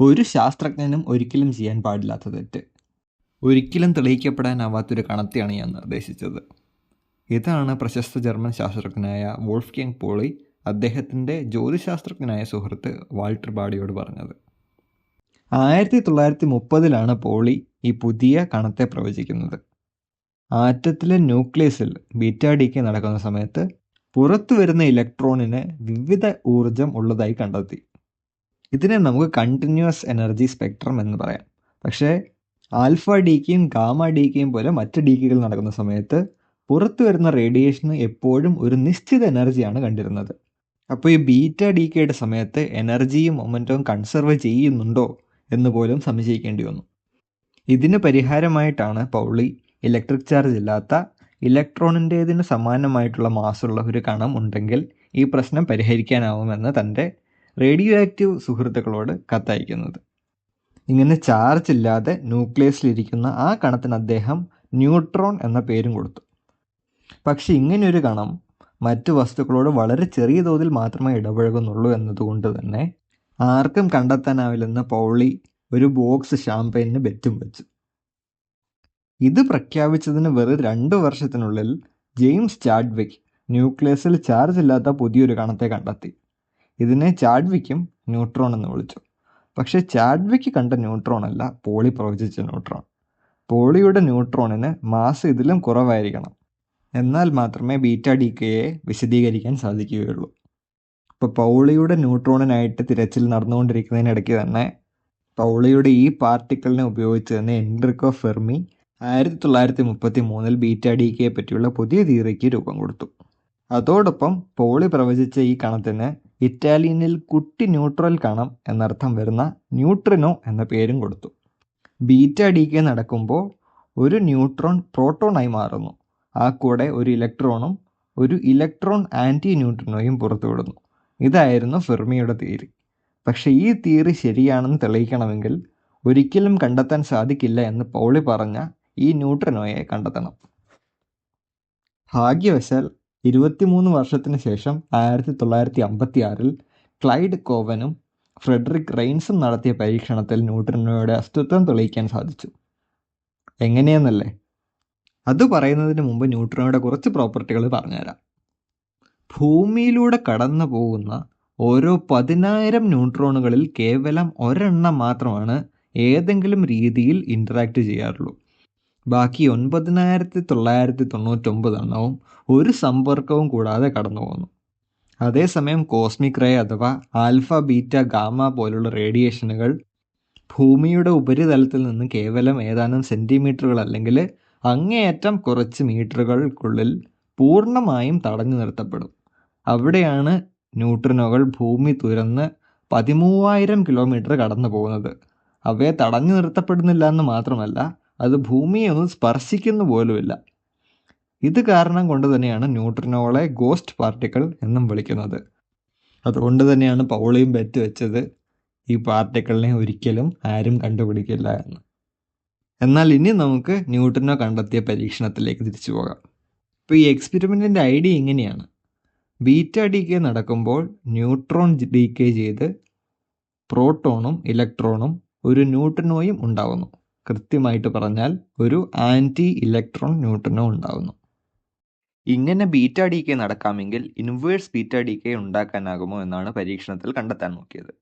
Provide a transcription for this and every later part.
ഒരു ശാസ്ത്രജ്ഞനും ഒരിക്കലും ചെയ്യാൻ പാടില്ലാത്ത തെറ്റ്. ഒരിക്കലും തെളിയിക്കപ്പെടാനാവാത്തൊരു കണത്തെയാണ് ഞാൻ നിർദ്ദേശിച്ചത്. ഇതാണ് പ്രശസ്ത ജർമ്മൻ ശാസ്ത്രജ്ഞനായ വോൾഫ്ഗ്യാങ് പോളി അദ്ദേഹത്തിന്റെ ജ്യോതിശാസ്ത്രജ്ഞനായ സുഹൃത്ത് വാൾട്ടർ ബാഡിയോട് പറഞ്ഞത്. ആയിരത്തി തൊള്ളായിരത്തി മുപ്പതിലാണ് പോളി ഈ പുതിയ കണത്തെ പ്രവചിക്കുന്നത്. ആറ്റത്തിലെ ന്യൂക്ലിയസിൽ ബീറ്റാഡിക്ക് നടക്കുന്ന സമയത്ത് പുറത്തു വരുന്ന ഇലക്ട്രോണിന് വിവിധ ഊർജം ഉള്ളതായി കണ്ടെത്തി. ഇതിനെ നമുക്ക് കണ്ടിന്യൂസ് എനർജി സ്പെക്ട്രം എന്ന് പറയാം. പക്ഷേ ആൽഫ ഡിക്കയും ഗാമ ഡിക്കയും പോലെ മറ്റ് ഡിക്കുകൾ നടക്കുന്ന സമയത്ത് പുറത്തു വരുന്ന റേഡിയേഷന് എപ്പോഴും ഒരു നിശ്ചിത എനർജിയാണ് കണ്ടിരുന്നത്. അപ്പോൾ ഈ ബീറ്റ ഡിക്കയുടെ സമയത്ത് എനർജിയും മൊമെന്റവും കൺസർവ് ചെയ്യുന്നുണ്ടോ എന്ന് പോലും സംശയിക്കേണ്ടി വന്നു. ഇതിന് പരിഹാരമായിട്ടാണ് പൗളി ഇലക്ട്രിക് ചാർജ് ഇല്ലാത്ത ഇലക്ട്രോണിന്റേതിന് സമാനമായിട്ടുള്ള മാസുള്ള ഒരു കണം ഉണ്ടെങ്കിൽ ഈ പ്രശ്നം പരിഹരിക്കാനാവുമെന്ന് തന്റെ റേഡിയോ ആക്റ്റീവ് സുഹൃത്തുക്കളോട് കത്തയക്കുന്നത്. ഇങ്ങനെ ചാർജ് ഇല്ലാതെ ന്യൂക്ലിയസിലിരിക്കുന്ന ആ കണത്തിന് അദ്ദേഹം ന്യൂട്രോൺ എന്ന പേരും കൊടുത്തു. പക്ഷെ ഇങ്ങനെയൊരു കണം മറ്റു വസ്തുക്കളോട് വളരെ ചെറിയ തോതിൽ മാത്രമേ ഇടപഴകുന്നുള്ളൂ എന്നതുകൊണ്ട് തന്നെ ആർക്കും കണ്ടെത്താനാവില്ലെന്ന് പൗളി ഒരു ബോക്സ് ഷാമ്പയിന് ബെറ്റും വെച്ചു. ഇത് പ്രഖ്യാപിച്ചതിന് വെറും രണ്ട് വർഷത്തിനുള്ളിൽ ജെയിംസ് ചാഡ്വിക് ന്യൂക്ലിയസിൽ ചാർജ് ഇല്ലാത്ത പുതിയൊരു കണത്തെ കണ്ടെത്തി. ഇതിനെ ചാഡ്വിക്കും ന്യൂട്രോൺ എന്ന് വിളിച്ചു. പക്ഷേ ചാഡ്വിക്ക് കണ്ട ന്യൂട്രോൺ അല്ല പോളി പ്രവചിച്ച ന്യൂട്രോൺ. പോളിയുടെ ന്യൂട്രോണിന് മാസ് ഇതിലും കുറവായിരിക്കണം. എന്നാൽ മാത്രമേ ബീറ്റ ഡി കെയെ വിശദീകരിക്കാൻ സാധിക്കുകയുള്ളൂ. ഇപ്പോൾ പൗളിയുടെ ന്യൂട്രോണിനായിട്ട് തിരച്ചിൽ നടന്നുകൊണ്ടിരിക്കുന്നതിനിടയ്ക്ക് തന്നെ പൗളിയുടെ ഈ പാർട്ടിക്കിളിനെ ഉപയോഗിച്ച് തന്നെ എൻഡ്രിക്കോ ഫെർമി ആയിരത്തി തൊള്ളായിരത്തി മുപ്പത്തി മൂന്നിൽ ബീറ്റ ഡി കെയെ പറ്റിയുള്ള പുതിയ തിയറിക്ക് രൂപം കൊടുത്തു. അതോടൊപ്പം പോളി പ്രവചിച്ച ഈ കണത്തിന് ഇറ്റാലിയനിൽ കുട്ടി ന്യൂട്രൽ കണം എന്നർത്ഥം വരുന്ന ന്യൂട്രിനോ എന്ന പേരും കൊടുത്തു. ബീറ്റ ഡി കെ നടക്കുമ്പോൾ ഒരു ന്യൂട്രോൺ പ്രോട്ടോണായി മാറുന്നു. ആ കൂടെ ഒരു ഇലക്ട്രോണും ഒരു ഇലക്ട്രോൺ ആന്റി ന്യൂട്രിനോയും പുറത്തുവിടുന്നു. ഇതായിരുന്നു ഫെർമിയുടെ തിയറി. പക്ഷേ ഈ തിയറി ശരിയാണെന്ന് തെളിയിക്കണമെങ്കിൽ ഒരിക്കലും കണ്ടെത്താൻ സാധിക്കില്ല എന്ന് പൗളി പറഞ്ഞ ഈ ന്യൂട്രനോയെ കണ്ടെത്തണം. ഭാഗ്യവശാൽ ഇരുപത്തിമൂന്ന് വർഷത്തിന് ശേഷം ആയിരത്തി തൊള്ളായിരത്തി അമ്പത്തി ആറിൽ ക്ലൈഡ് കോവനും ഫ്രെഡറിക് റെയിൻസും നടത്തിയ പരീക്ഷണത്തിൽ ന്യൂട്രിനോയുടെ അസ്തിത്വം തെളിയിക്കാൻ സാധിച്ചു. എങ്ങനെയെന്നല്ലേ? അത് പറയുന്നതിന് മുമ്പ് ന്യൂട്രിനോയുടെ കുറച്ച് പ്രോപ്പർട്ടികൾ പറഞ്ഞുതരാം. ഭൂമിയിലൂടെ കടന്നു പോകുന്ന ഓരോ പതിനായിരം ന്യൂട്രോണുകളിൽ കേവലം ഒരെണ്ണം മാത്രമാണ് ഏതെങ്കിലും രീതിയിൽ ഇന്ററാക്ട് ചെയ്യാറുള്ളൂ. ബാക്കി ഒൻപതിനായിരത്തി തൊള്ളായിരത്തി തൊണ്ണൂറ്റൊമ്പത് എണ്ണവും ഒരു സമ്പർക്കവും കൂടാതെ കടന്നു പോകുന്നു അതേസമയം കോസ്മിക് റേ അഥവാ ആൽഫ ബീറ്റ ഗാമ പോലുള്ള റേഡിയേഷനുകൾ ഭൂമിയുടെ ഉപരിതലത്തിൽ നിന്ന് കേവലം ഏതാനും സെന്റിമീറ്ററുകൾ അല്ലെങ്കിൽ അങ്ങേയറ്റം കുറച്ച് മീറ്ററുകൾക്കുള്ളിൽ പൂർണമായും തടഞ്ഞു നിർത്തപ്പെടും. അവിടെയാണ് ന്യൂട്രിനോകൾ ഭൂമി തുരന്ന് പതിമൂവായിരം കിലോമീറ്റർ കടന്നു പോകുന്നത് അവയെ തടഞ്ഞു നിർത്തപ്പെടുന്നില്ല എന്ന് മാത്രമല്ല അത് ഭൂമിയെ ഒന്നും സ്പർശിക്കുന്നു പോലുമില്ല. ഇത് കാരണം കൊണ്ട് തന്നെയാണ് ന്യൂട്രിനോകളെ ഗോസ്റ്റ് പാർട്ടിക്കിൾ എന്നും വിളിക്കുന്നത്. അതുകൊണ്ട് തന്നെയാണ് പൗളിയും ബെറ്റ് വെച്ചത് ഈ പാർട്ടിക്കിളിനെ ഒരിക്കലും ആരും കണ്ടുപിടിക്കില്ല എന്ന്. എന്നാൽ ഇനി നമുക്ക് ന്യൂട്രിനോ കണ്ടെത്തിയ പരീക്ഷണത്തിലേക്ക് തിരിച്ചു പോകാം. ഇപ്പോൾ ഈ എക്സ്പെരിമെന്റിന്റെ ഐഡിയ ഇങ്ങനെയാണ്. ബീറ്റ ഡി കെ നടക്കുമ്പോൾ ന്യൂട്രോൺ ഡി കെ ചെയ്ത് പ്രോട്ടോണും ഇലക്ട്രോണും ഒരു ന്യൂട്രിനോയും ഉണ്ടാവുന്നു. കൃത്യമായിട്ട് പറഞ്ഞാൽ ഒരു ആന്റി ഇലക്ട്രോൺ ന്യൂട്രനോ ഉണ്ടാകുന്നു ഇങ്ങനെ ബീറ്റ ഡി കെ നടക്കാമെങ്കിൽ ഇൻവേഴ്സ് ബീറ്റ ഡി കെ ഉണ്ടാക്കാനാകുമോ എന്നാണ് പരീക്ഷണത്തിൽ കണ്ടെത്താൻ നോക്കിയത്.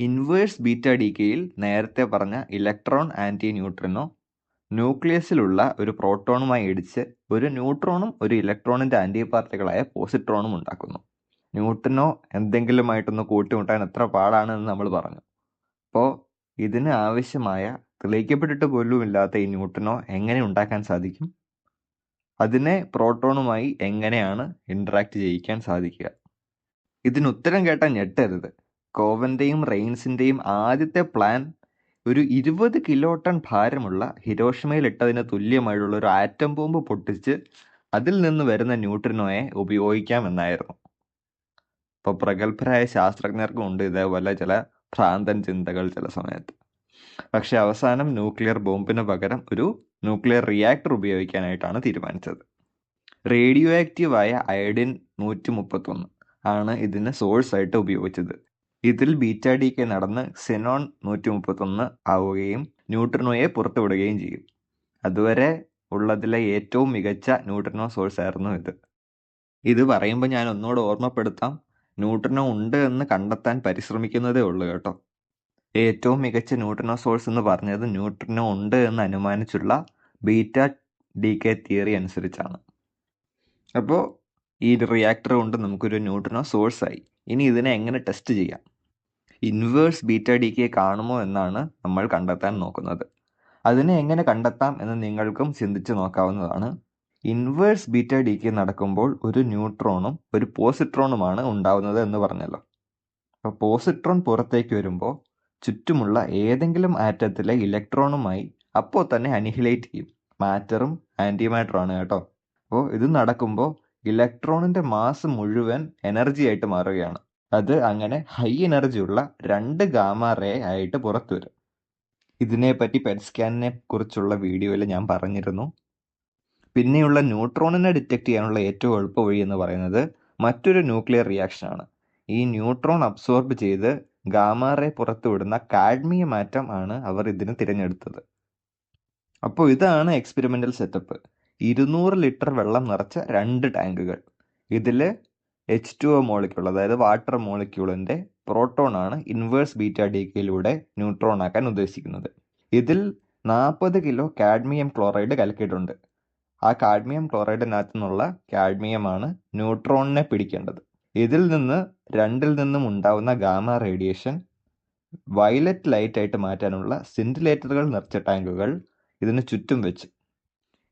ഇൻവേഴ്സ് ബീറ്റ ഡി കെയിൽ നേരത്തെ പറഞ്ഞ ഇലക്ട്രോൺ ആന്റി ന്യൂട്രിനോ ന്യൂക്ലിയസിലുള്ള ഒരു പ്രോട്ടോണുമായി ഇടിച്ച് ഒരു ന്യൂട്രോണും ഒരു ഇലക്ട്രോണിന്റെ ആന്റി പാർട്ടികളായ പോസിട്രോണും ഉണ്ടാക്കുന്നു. ന്യൂട്രിനോ എന്തെങ്കിലുമായിട്ടൊന്ന് കൂട്ടിമുട്ടാൻ എത്ര പാടാണെന്ന് നമ്മൾ പറഞ്ഞു. അപ്പോൾ ഇതിന് ആവശ്യമായ തെളിയിക്കപ്പെട്ടിട്ട് പോലും ഇല്ലാത്ത ഈ ന്യൂട്രിനോ എങ്ങനെ ഉണ്ടാക്കാൻ സാധിക്കും? അതിനെ പ്രോട്ടോണുമായി എങ്ങനെയാണ് ഇൻട്രാക്ട് ചെയ്യിക്കാൻ സാധിക്കുക? ഇതിന് ഉത്തരം കേട്ടാൽ ഞെട്ടരുത്. കോവന്റെയും റെയിൻസിന്റെയും ആദ്യത്തെ പ്ലാൻ ഒരു ഇരുപത് കിലോ ടൺ ഭാരമുള്ള ഹിരോഷിമയിൽ ഇട്ടതിന് തുല്യമായിട്ടുള്ള ഒരു ആറ്റം ബോംബ് പൊട്ടിച്ച് അതിൽ നിന്ന് വരുന്ന ന്യൂട്രിനോയെ ഉപയോഗിക്കാമെന്നായിരുന്നു. ഇപ്പോൾ പ്രഗത്ഭരായ ശാസ്ത്രജ്ഞർക്കും ഉണ്ട് ഇതേപോലെ ചില ഭ്രാന്തൻ ചിന്തകൾ ചില സമയത്ത്. പക്ഷെ അവസാനം ന്യൂക്ലിയർ ബോംബിന് പകരം ഒരു ന്യൂക്ലിയർ റിയാക്ടർ ഉപയോഗിക്കാനായിട്ടാണ് തീരുമാനിച്ചത്. റേഡിയോ ആക്റ്റീവായ അയഡിൻ നൂറ്റി മുപ്പത്തൊന്ന് ആണ് ഇതിന് സോഴ്സായിട്ട് ഉപയോഗിച്ചത്. ഇതിൽ ബീറ്റ ഡി കെ നടന്ന് സെനോൺ നൂറ്റി മുപ്പത്തൊന്ന് ആവുകയും ന്യൂട്രിനോയെ പുറത്തുവിടുകയും ചെയ്യും. അതുവരെ ഉള്ളതിലെ ഏറ്റവും മികച്ച ന്യൂട്രിനോ സോഴ്സ് ആയിരുന്നു ഇത്. ഇത് പറയുമ്പോൾ ഞാൻ ഒന്നുകൂടെ ഓർമ്മപ്പെടുത്താം. ന്യൂട്രിനോ ഉണ്ട് എന്ന് കണ്ടെത്താൻ പരിശ്രമിക്കുന്നതേ ഉള്ളൂ കേട്ടോ. ഏറ്റവും മികച്ച ന്യൂട്രിനോ സോഴ്സ് എന്ന് പറഞ്ഞത് ന്യൂട്രിനോ ഉണ്ട് എന്ന് അനുമാനിച്ചുള്ള ബീറ്റ ഡി കെ തിയറി അനുസരിച്ചാണ്. അപ്പോൾ ഈ റിയാക്ടർ കൊണ്ട് നമുക്കൊരു ന്യൂട്രിനോ സോഴ്സ് ആയി. ഇനി ഇതിനെ എങ്ങനെ ടെസ്റ്റ് ചെയ്യാം? ഇൻവേഴ്സ് ബീറ്റ ഡി കെ കാണുമോ എന്നാണ് നമ്മൾ കണ്ടെത്താൻ നോക്കുന്നത്. അതിനെ എങ്ങനെ കണ്ടെത്താം എന്ന് നിങ്ങൾക്കും ചിന്തിച്ച് നോക്കാവുന്നതാണ്. ഇൻവേഴ്സ് ബീറ്റ ഡി കെ നടക്കുമ്പോൾ ഒരു ന്യൂട്രോണും ഒരു പോസിട്രോണുമാണ് ഉണ്ടാവുന്നത് എന്ന് പറഞ്ഞല്ലോ. അപ്പോൾ പോസിട്രോൺ പുറത്തേക്ക് വരുമ്പോൾ ചുറ്റുമുള്ള ഏതെങ്കിലും ആറ്റത്തിലെ ഇലക്ട്രോണുമായി അപ്പോൾ തന്നെ അനിഹിലേറ്റ് ചെയ്യും. മാറ്ററും ആന്റി മാറ്ററും ആണ് കേട്ടോ. അപ്പോൾ ഇത് നടക്കുമ്പോൾ ഇലക്ട്രോണിന്റെ മാസ് മുഴുവൻ എനർജി ആയിട്ട് മാറുകയാണ്. അത് അങ്ങനെ ഹൈ എനർജി ഉള്ള രണ്ട് ഗാമ റേ ആയിട്ട് പുറത്തു വരും. ഇതിനെപ്പറ്റി പെറ്റ് സ്കാനിനെ കുറിച്ചുള്ള വീഡിയോയിൽ ഞാൻ പറഞ്ഞിരുന്നു. പിന്നെയുള്ള ന്യൂട്രോണിനെ ഡിറ്റക്ട് ചെയ്യാനുള്ള ഏറ്റവും എളുപ്പ വഴി എന്ന് പറയുന്നത് മറ്റൊരു ന്യൂക്ലിയർ റിയാക്ഷനാണ്. ഈ ന്യൂട്രോൺ അബ്സോർബ് ചെയ്ത് ഗാമാറെ പുറത്തുവിടുന്ന കാഡ്മിയ മാറ്റം ആണ് അവർ ഇതിന് തിരഞ്ഞെടുത്തത്. അപ്പോൾ ഇതാണ് എക്സ്പെരിമെന്റൽ സെറ്റപ്പ് ഇരുന്നൂറ് ലിറ്റർ വെള്ളം നിറച്ച രണ്ട് ടാങ്കുകൾ. ഇതിൽ എച്ച് ടു ഒ മോളിക്യൂൾ അതായത് വാട്ടർ മോളിക്യൂളിന്റെ പ്രോട്ടോൺ ആണ് ഇൻവേഴ്സ് ബീറ്റ ഡി കെയിലൂടെ ന്യൂട്രോൺ ആക്കാൻ ഉദ്ദേശിക്കുന്നത്. ഇതിൽ നാൽപ്പത് കിലോ കാഡ്മിയം ക്ലോറൈഡ് കലക്കിയിട്ടുണ്ട്. ആ കാഡ്മിയം ക്ലോറൈഡിനകത്തു നിന്നുള്ള കാഡ്മിയമാണ് ന്യൂട്രോണിനെ പിടിക്കേണ്ടത്. ഇതിൽ നിന്ന് രണ്ടിൽ നിന്നും ഉണ്ടാവുന്ന ഗാമ റേഡിയേഷൻ വയലറ്റ് ലൈറ്റ് ആയിട്ട് മാറ്റാനുള്ള സിൻഡിലേറ്ററുകൾ നിറച്ച ടാങ്കുകൾ ഇതിന് ചുറ്റും വെച്ച്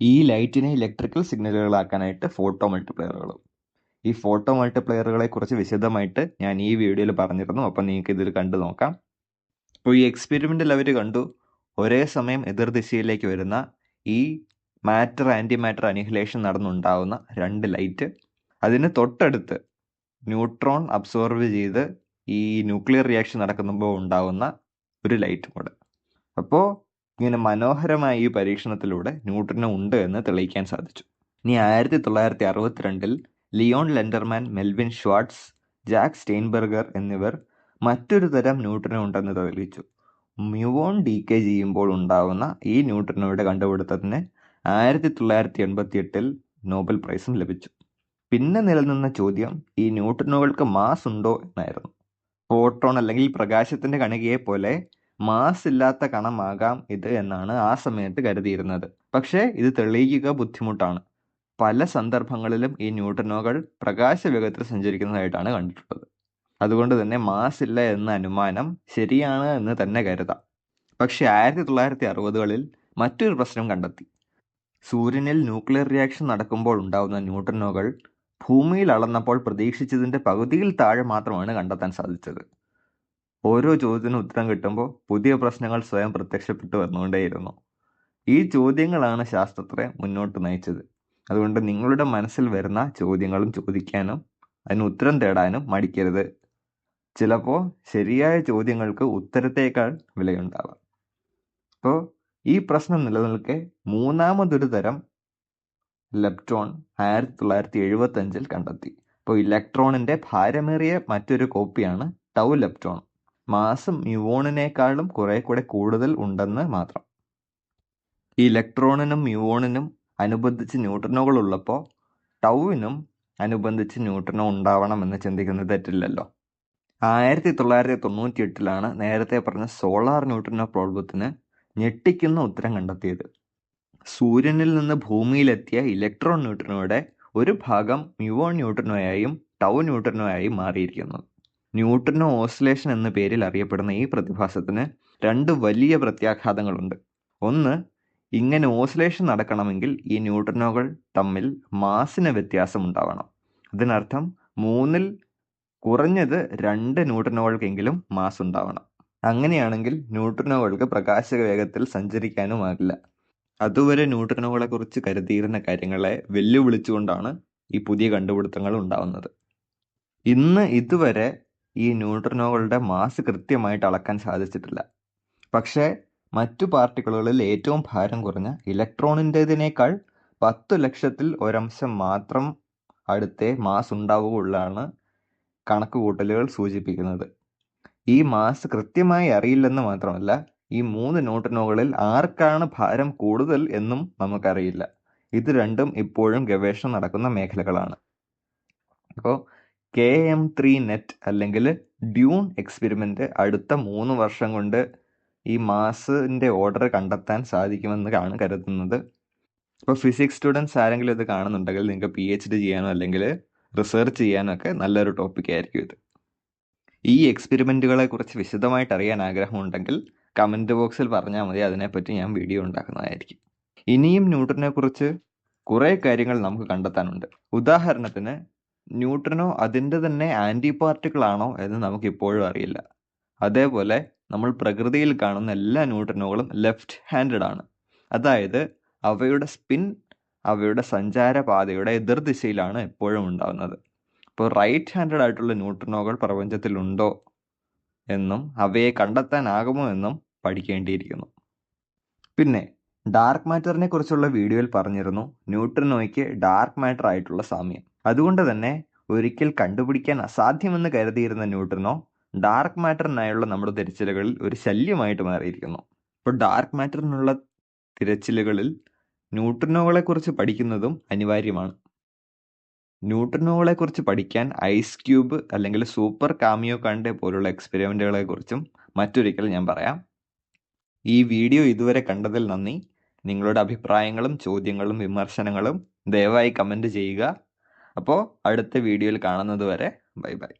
ഈ ലൈറ്റിനെ ഇലക്ട്രിക്കൽ സിഗ്നലുകളാക്കാനായിട്ട് ഫോട്ടോ മൾട്ടിപ്ലയറുകളും. ഈ ഫോട്ടോ മൾട്ടിപ്ലയറുകളെ കുറിച്ച് വിശദമായിട്ട് ഞാൻ ഈ വീഡിയോയിൽ പറഞ്ഞിരുന്നു. അപ്പം നിങ്ങൾക്ക് ഇതിൽ കണ്ടു നോക്കാം. അപ്പോൾ ഈ എക്സ്പെരിമെന്റിൽ അവർ കണ്ടു ഒരേ സമയം എതിർദിശയിലേക്ക് വരുന്ന ഈ മാറ്റർ ആന്റി മാറ്റർ അനിഹിലേഷൻ നടന്നുണ്ടാവുന്ന രണ്ട് ലൈറ്റ്. അതിന് തൊട്ടടുത്ത് ന്യൂട്രോൺ അബ്സോർവ് ചെയ്ത് ഈ ന്യൂക്ലിയർ റിയാക്ഷൻ നടക്കുമ്പോൾ ഉണ്ടാകുന്ന ഒരു ലൈറ്റ് കൂടെ അപ്പോൾ ഇങ്ങനെ മനോഹരമായ ഈ പരീക്ഷണത്തിലൂടെ ന്യൂട്രിനോ ഉണ്ട് എന്ന് തെളിയിക്കാൻ സാധിച്ചു. ഇനി ആയിരത്തി തൊള്ളായിരത്തി അറുപത്തിരണ്ടിൽ Leon Lederman Melvin Schwartz Jack Steinberger എന്നിവർ മറ്റൊരു തരം ന്യൂട്രിനോ ഉണ്ടെന്ന് തെളിയിച്ചു. മ്യൂവോൺ ഡി കെ ചെയ്യുമ്പോൾ ഉണ്ടാകുന്ന ഈ ന്യൂട്രിനോയുടെ കണ്ടുപിടുത്തത്തിന് ആയിരത്തി തൊള്ളായിരത്തി എൺപത്തി എട്ടിൽ നോബൽ പ്രൈസും ലഭിച്ചു. പിന്നെ നിലനിന്ന ചോദ്യം ഈ ന്യൂട്രിനോകൾക്ക് മാസ് ഉണ്ടോ എന്നായിരുന്നു. ഫോട്ടോൺ അല്ലെങ്കിൽ പ്രകാശത്തിന്റെ കണികയെ പോലെ മാസ് ഇല്ലാത്ത കണമാകാം ഇത് എന്നാണ് ആ സമയത്ത് കരുതിയിരുന്നത്. പക്ഷേ ഇത് തെളിയിക്കുക ബുദ്ധിമുട്ടാണ്. പല സന്ദർഭങ്ങളിലും ഈ ന്യൂട്രിനോകൾ പ്രകാശവേഗത്തിൽ സഞ്ചരിക്കുന്നതായിട്ടാണ് കണ്ടിട്ടുള്ളത്. അതുകൊണ്ട് തന്നെ മാസ് ഇല്ല എന്ന അനുമാനം ശരിയാണ് എന്ന് തന്നെ കരുതാം. പക്ഷെ ആയിരത്തി തൊള്ളായിരത്തി അറുപതുകളിൽ മറ്റൊരു പ്രശ്നം കണ്ടെത്തി. സൂര്യനിൽ ന്യൂക്ലിയർ റിയാക്ഷൻ നടക്കുമ്പോൾ ഉണ്ടാകുന്ന ന്യൂട്രിനോകൾ ഭൂമിയിൽ അളന്നപ്പോൾ പ്രതീക്ഷിച്ചതിന്റെ പകുതിയിൽ താഴെ മാത്രമാണ് കണ്ടെത്താൻ സാധിച്ചത്. ഓരോ ചോദ്യത്തിനും ഉത്തരം കിട്ടുമ്പോൾ പുതിയ പ്രശ്നങ്ങൾ സ്വയം പ്രത്യക്ഷപ്പെട്ടു വന്നുകൊണ്ടേയിരുന്നു. ഈ ചോദ്യങ്ങളാണ് ശാസ്ത്രത്തെ മുന്നോട്ട് നയിച്ചത്. അതുകൊണ്ട് നിങ്ങളുടെ മനസ്സിൽ വരുന്ന ചോദ്യങ്ങളും ചോദിക്കാനും അതിന് ഉത്തരം തേടാനും മടിക്കരുത്. ചിലപ്പോൾ ശരിയായ ചോദ്യങ്ങൾക്ക് ഉത്തരത്തേക്കാൾ വിലയുണ്ടാവാം. അപ്പോൾ ഈ പ്രശ്നം നിലനിൽക്കെ മൂന്നാമതൊരു തരം ലെപ്റ്റോൺ എഴുപത്തി അഞ്ചിൽ കണ്ടെത്തി ഇലക്ട്രോണിന്റെ ഭാരമേറിയ മറ്റൊരു കോപ്പിയാണ് ടൗ ലെപ്റ്റോൺ മാസം മ്യൂവോണിനേക്കാളും കൂടെ കൂടുതൽ ഉണ്ടെന്ന് മാത്രം. ഇലക്ട്രോണിനും മ്യൂവോണിനും അനുബന്ധിച്ച് ന്യൂട്രനുകൾ ഉള്ളപ്പോൾ ടൗവിനും അനുബന്ധിച്ച് ന്യൂട്രനോ ഉണ്ടാവണമെന്ന് ചിന്തിക്കുന്നത് തെറ്റില്ലല്ലോ. ആയിരത്തി തൊള്ളായിരത്തി തൊണ്ണൂറ്റി എട്ടിലാണ് നേരത്തെ പറഞ്ഞ സോളാർ ന്യൂട്രനോ പ്രോബ്ലത്തിന് ഞെട്ടിക്കുന്ന ഉത്തരം കണ്ടെത്തിയത്. സൂര്യനിൽ നിന്ന് ഭൂമിയിലെത്തിയ ഇലക്ട്രോൺ ന്യൂട്രനോയുടെ ഒരു ഭാഗം മ്യൂവോൺ ന്യൂട്രനോയായും ടൗ ന്യൂട്രനോയായും മാറിയിരിക്കുന്നു. ന്യൂട്രനോ ഓസിലേഷൻ എന്ന പേരിൽ അറിയപ്പെടുന്ന ഈ പ്രതിഭാസത്തിന് രണ്ട് വലിയ പ്രത്യാഘാതങ്ങളുണ്ട്. ഒന്ന് ഇങ്ങനെ ഓസിലേഷൻ നടക്കണമെങ്കിൽ ഈ ന്യൂട്രനോകൾ തമ്മിൽ മാസിന് വ്യത്യാസം ഉണ്ടാവണം അതിനർത്ഥം മൂന്നിൽ കുറഞ്ഞത് രണ്ട് ന്യൂട്രനോകൾക്കെങ്കിലും മാസ് ഉണ്ടാവണം. അങ്ങനെയാണെങ്കിൽ ന്യൂട്രനോകൾക്ക് പ്രകാശ വേഗത്തിൽ സഞ്ചരിക്കാനുമാകില്ല അതുവരെ ന്യൂട്രനോകളെ കുറിച്ച് കരുതിയിരുന്ന കാര്യങ്ങളെ വെല്ലുവിളിച്ചുകൊണ്ടാണ് ഈ പുതിയ കണ്ടുപിടുത്തങ്ങൾ ഉണ്ടാവുന്നത്. ഇന്ന് ഇതുവരെ ഈ ന്യൂട്രനോകളുടെ മാസ് കൃത്യമായിട്ട് അളക്കാൻ സാധിച്ചിട്ടില്ല. പക്ഷേ മറ്റു പാർട്ടിക്കിളുകളിൽ ഏറ്റവും ഭാരം കുറഞ്ഞ ഇലക്ട്രോണിന്റെതിനേക്കാൾ പത്തു ലക്ഷത്തിൽ ഒരംശം മാത്രം അടുത്തേ മാസ് ഉണ്ടാവുകയുള്ളാണ് കണക്കുകൂട്ടലുകൾ സൂചിപ്പിക്കുന്നത്. ഈ മാസ് കൃത്യമായി അറിയില്ലെന്ന് മാത്രമല്ല ഈ മൂന്ന് ന്യൂട്രിനോകളിൽ ആർക്കാണ് ഭാരം കൂടുതൽ എന്നും നമുക്കറിയില്ല. ഇത് രണ്ടും ഇപ്പോഴും ഗവേഷണം നടക്കുന്ന മേഖലകളാണ്. അപ്പോൾ കെ എം ത്രീ നെറ്റ് അല്ലെങ്കിൽ ഡ്യൂൺ എക്സ്പെരിമെന്റ് അടുത്ത മൂന്ന് വർഷം കൊണ്ട് ഈ മാസിന്റെ ഓർഡർ കണ്ടെത്താൻ സാധിക്കുമെന്ന് ആണ് കരുതുന്നത്. ഇപ്പോൾ ഫിസിക്സ് സ്റ്റുഡൻസ് ആരെങ്കിലും ഇത് കാണുന്നുണ്ടെങ്കിൽ നിങ്ങൾക്ക് പി എച്ച് ഡി ചെയ്യാനോ അല്ലെങ്കിൽ റിസർച്ച് ചെയ്യാനോ ഒക്കെ നല്ലൊരു ടോപ്പിക് ആയിരിക്കും ഇത്. ഈ എക്സ്പെരിമെന്റുകളെ കുറിച്ച് വിശദമായിട്ട് അറിയാൻ ആഗ്രഹമുണ്ടെങ്കിൽ കമന്റ് ബോക്സിൽ പറഞ്ഞാൽ മതി. അതിനെപ്പറ്റി ഞാൻ വീഡിയോ ഉണ്ടാക്കുന്നതായിരിക്കും. ഇനിയും ന്യൂട്രനെ കുറിച്ച് കുറേ കാര്യങ്ങൾ നമുക്ക് കണ്ടെത്താനുണ്ട്. ഉദാഹരണത്തിന് ന്യൂട്രനോ അതിന്റെ തന്നെ ആന്റി പാർട്ടിക്കിളാണോ എന്ന് നമുക്ക് ഇപ്പോഴും അറിയില്ല. അതേപോലെ നമ്മൾ പ്രകൃതിയിൽ കാണുന്ന എല്ലാ ന്യൂട്രനുകളും ലെഫ്റ്റ് ഹാൻഡഡ് ആണ്. അതായത് അവയുടെ സ്പിൻ അവയുടെ സഞ്ചാരപാതയുടെ എതിർദിശയിലാണ് എപ്പോഴും ഉണ്ടാകുന്നത് ഇപ്പോൾ റൈറ്റ് ഹാൻഡഡ് ആയിട്ടുള്ള ന്യൂട്രനോകൾ പ്രപഞ്ചത്തിലുണ്ടോ എന്നും അവയെ കണ്ടെത്താനാകുമോ എന്നും പഠിക്കേണ്ടിയിരിക്കുന്നു. പിന്നെ ഡാർക്ക് മാറ്ററിനെ കുറിച്ചുള്ള വീഡിയോയിൽ പറഞ്ഞിരുന്നു ന്യൂട്രനോയ്ക്ക് ഡാർക്ക് മാറ്റർ ആയിട്ടുള്ള സാമ്യം. അതുകൊണ്ട് തന്നെ ഒരിക്കൽ കണ്ടുപിടിക്കാൻ അസാധ്യമെന്ന് കരുതിയിരുന്ന ന്യൂട്രനോ ഡാർക്ക് മാറ്ററിനായുള്ള നമ്മുടെ തിരച്ചിലുകളിൽ ഒരു ശല്യമായിട്ട് മാറിയിരിക്കുന്നു. അപ്പോൾ ഡാർക്ക് മാറ്ററിനുള്ള തിരച്ചിലുകളിൽ ന്യൂട്രനോകളെ കുറിച്ച് പഠിക്കുന്നതും അനിവാര്യമാണ്. ന്യൂട്രനോകളെ കുറിച്ച് പഠിക്കാൻ ഐസ് ക്യൂബ് അല്ലെങ്കിൽ സൂപ്പർ കാമിയോ കണ്ടെ പോലുള്ള എക്സ്പെരിമെന്റുകളെ കുറിച്ചും മറ്റൊരിക്കൽ ഞാൻ പറയാം. ഈ വീഡിയോ ഇതുവരെ കണ്ടതിൽ നന്ദി. നിങ്ങളുടെ അഭിപ്രായങ്ങളും ചോദ്യങ്ങളും വിമർശനങ്ങളും ദയവായി കമന്റ് ചെയ്യുക. അപ്പോൾ അടുത്ത വീഡിയോയിൽ കാണുന്നത് വരെ ബൈ ബൈ.